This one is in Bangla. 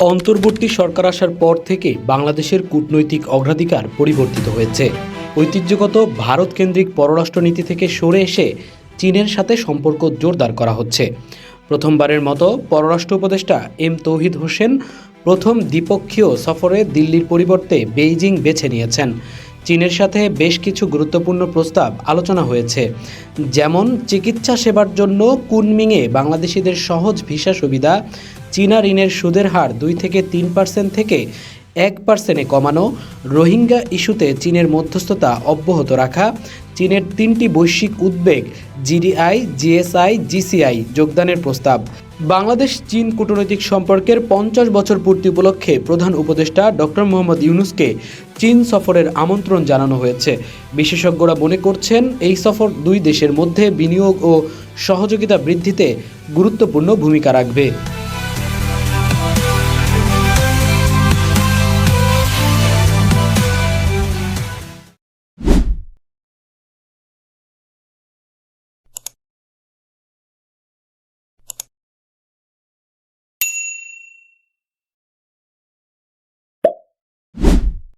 অন্তর্বর্তী সরকার আসার পর থেকে বাংলাদেশের কূটনৈতিক অগ্রাধিকার পরিবর্তিত হয়েছে। ঐতিহ্যগত ভারত কেন্দ্রিক পররাষ্ট্রনীতি থেকে সরে এসে চীনের সাথে সম্পর্ক জোরদার করা হচ্ছে। প্রথমবারের মতো পররাষ্ট্র উপদেষ্টা এম তৌহিদ হোসেন প্রথম দ্বিপক্ষীয় সফরে দিল্লির পরিবর্তে বেইজিং বেছে নিয়েছেন। চীনের সাথে বেশ কিছু গুরুত্বপূর্ণ প্রস্তাব আলোচনা হয়েছে। যেমন, চিকিৎসা সেবার জন্য কুনমিংয়ে বাংলাদেশিদের সহজ ভিসা সুবিধা, চীনা ঋণের সুদের হার দুই থেকে তিন পার্সেন্ট থেকে এক পার্সেন্টে কমানো, রোহিঙ্গা ইস্যুতে চীনের মধ্যস্থতা অব্যাহত রাখা, চীনের তিনটি বৈশ্বিক উদ্বেগ, জিডিআই, জিএসআই, জিসিআই যোগদানের প্রস্তাব। বাংলাদেশ চীন কূটনৈতিক সম্পর্কের পঞ্চাশ বছর পূর্তি উপলক্ষে প্রধান উপদেষ্টা ডক্টর মোহাম্মদ ইউনুসকে চীন সফরের আমন্ত্রণ জানানো হয়েছে। বিশেষজ্ঞরা মনে করছেন, এই সফর দুই দেশের মধ্যে বিনিয়োগ ও সহযোগিতা বৃদ্ধিতে গুরুত্বপূর্ণ ভূমিকা রাখবে।